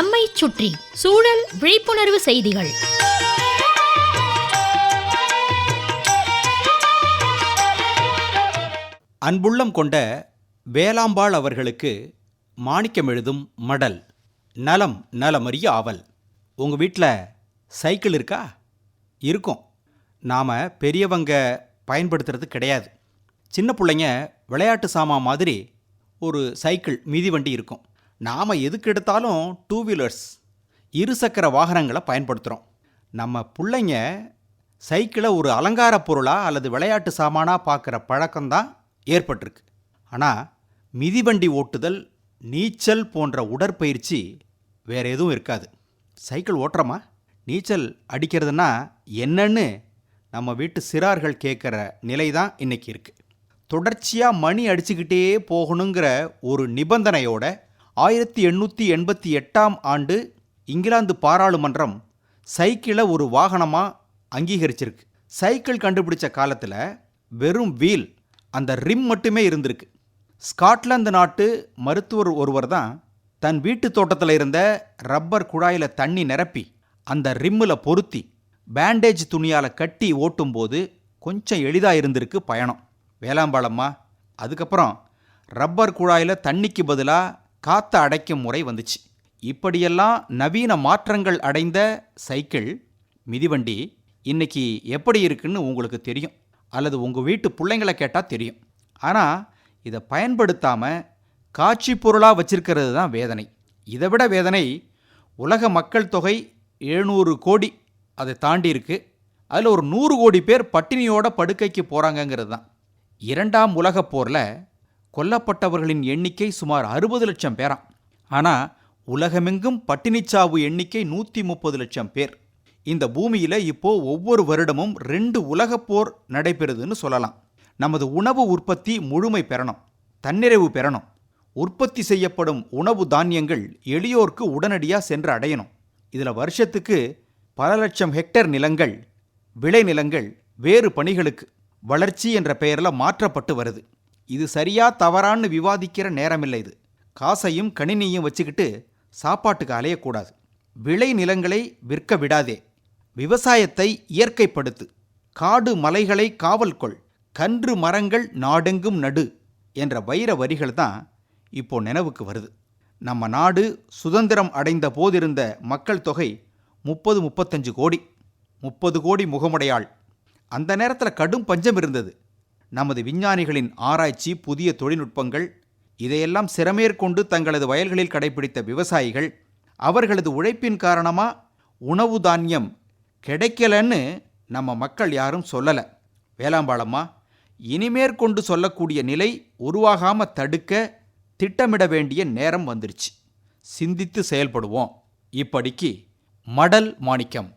நம்மை சுற்றி சூழல் விழிப்புணர்வு செய்திகள். அன்புள்ளம் கொண்ட வேளாம்பாள் அவர்களுக்கு மாணிக்கம் எழுதும் மடல் நலம் நலமறிய ஆவல். உங்கள் வீட்டில் சைக்கிள் இருக்கா? இருக்கும். நாம் பெரியவங்க பயன்படுத்துறது கிடையாது. சின்ன பிள்ளைங்க விளையாட்டு சாமான் மாதிரி ஒரு சைக்கிள் மிதிவண்டி இருக்கும். நாம் எதுக்கு எடுத்தாலும் டூ வீலர்ஸ் இருசக்கர வாகனங்களை பயன்படுத்துகிறோம் நம்ம பிள்ளைங்க சைக்கிளை ஒரு அலங்கார பொருளாக அல்லது விளையாட்டு சாமானாக பார்க்குற பழக்கம்தான் ஏற்பட்டிருக்கு. ஆனால் மிதிவண்டி ஓட்டுதல் நீச்சல் போன்ற உடற்பயிற்சி வேற எதுவும் இருக்காது. சைக்கிள் ஓட்டுறோமா? நீச்சல் அடிக்கிறதுனா என்னன்னு நம்ம வீட்டு சிறார்கள் கேட்குற நிலை தான் இன்றைக்கி இருக்குது தொடர்ச்சியாக மணி அடிச்சுக்கிட்டே போகணுங்கிற ஒரு நிபந்தனையோட ஆயிரத்தி எண்ணூற்றி எண்பத்தி எட்டாம் ஆண்டு இங்கிலாந்து பாராளுமன்றம் சைக்கிளை ஒரு வாகனமாக அங்கீகரிச்சிருக்கு. சைக்கிள் கண்டுபிடிச்ச காலத்தில் வெறும் வீல் அந்த ரிம் மட்டுமே இருந்திருக்கு. ஸ்காட்லாந்து நாட்டு மருத்துவர் ஒருவர் தான் தன் வீட்டு தோட்டத்தில் இருந்த ரப்பர் குழாயில் தண்ணி நிரப்பி அந்த ரிம்மில் பொருத்தி பேண்டேஜ் துணியால் கட்டி ஓட்டும்போது கொஞ்சம் எளிதாக இருந்திருக்கு பயணம். வேளாம்பாளம்மா அதுக்கப்புறம் ரப்பர் குழாயில் தண்ணிக்கு பதிலாக காற்றை அடைக்கும் முறை வந்துச்சு. இப்படியெல்லாம் நவீன மாற்றங்கள் அடைந்த சைக்கிள் மிதிவண்டி இன்னைக்கு எப்படி இருக்குன்னு உங்களுக்கு தெரியும். அல்லது உங்கள் வீட்டு பிள்ளைங்களை கேட்டால் தெரியும். ஆனால் இதை பயன்படுத்தாமல் காட்சி பொருளாக வச்சிருக்கிறது தான் வேதனை. இதை விட வேதனை உலக மக்கள் தொகை எழுநூறு கோடி அதை தாண்டி இருக்கு. அதில் ஒரு நூறு கோடி பேர் பட்டினியோட படுக்கைக்கு போகிறாங்கங்கிறது தான். இரண்டாம் உலகப் போரில் கொல்லப்பட்டவர்களின் எண்ணிக்கை சுமார் அறுபது லட்சம் பேராம் ஆனால் உலகமெங்கும் பட்டினிச்சாவு எண்ணிக்கை நூற்றி முப்பது லட்சம் பேர். இந்த பூமியில் இப்போ ஒவ்வொரு வருடமும் ரெண்டு உலகப் போர் நடைபெறுதுன்னு சொல்லலாம். நமது உணவு உற்பத்தி முழுமை பெறணும் தன்னிறைவு பெறணும். உற்பத்தி செய்யப்படும் உணவு தானியங்கள் எளியோர்க்கு உடனடியாக சென்று அடையணும். இதில் வருஷத்துக்கு பல லட்சம் ஹெக்டேர் நிலங்கள் விளைநிலங்கள் வேறு பணிகளுக்கு வளர்ச்சி என்ற பெயரில் மாற்றப்பட்டு வருது. இது சரியா தவறான்னு விவாதிக்கிற நேரமில்லை இது. காசையும் கணினியும் வச்சுக்கிட்டு சாப்பாட்டுக்கு அலையக்கூடாது. விளை நிலங்களை விற்க விடாதே. விவசாயத்தை இயற்கைப்படுத்து. காடு மலைகளை காவல் கொள். கன்று மரங்கள் நாடெங்கும் நடு என்ற வைர வரிகள் தான் இப்போ நினைவுக்கு வருது. நம்ம நாடு சுதந்திரம் அடைந்த போதிருந்த மக்கள் தொகை முப்பது முப்பத்தஞ்சு கோடி. முப்பது கோடி முகமுடையாள். அந்த நேரத்தில் கடும் பஞ்சம் இருந்தது. நமது விஞ்ஞானிகளின் ஆராய்ச்சி புதிய தொழில்நுட்பங்கள் இதையெல்லாம் சிறமேற்கொண்டு தங்களது வயல்களில் கடைபிடித்த விவசாயிகள் அவர்களது உழைப்பின் காரணமாக உணவு தானியம் கிடைக்கலன்னு நம்ம மக்கள் யாரும் சொல்லலை. வேளாம்பாளம்மா இனிமேற்கொண்டு சொல்லக்கூடிய நிலை உருவாகாமல் தடுக்க திட்டமிட வேண்டிய நேரம் வந்துருச்சு. சிந்தித்து செயல்படுவோம். இப்படிக்கு மடல் மாணிக்கம்.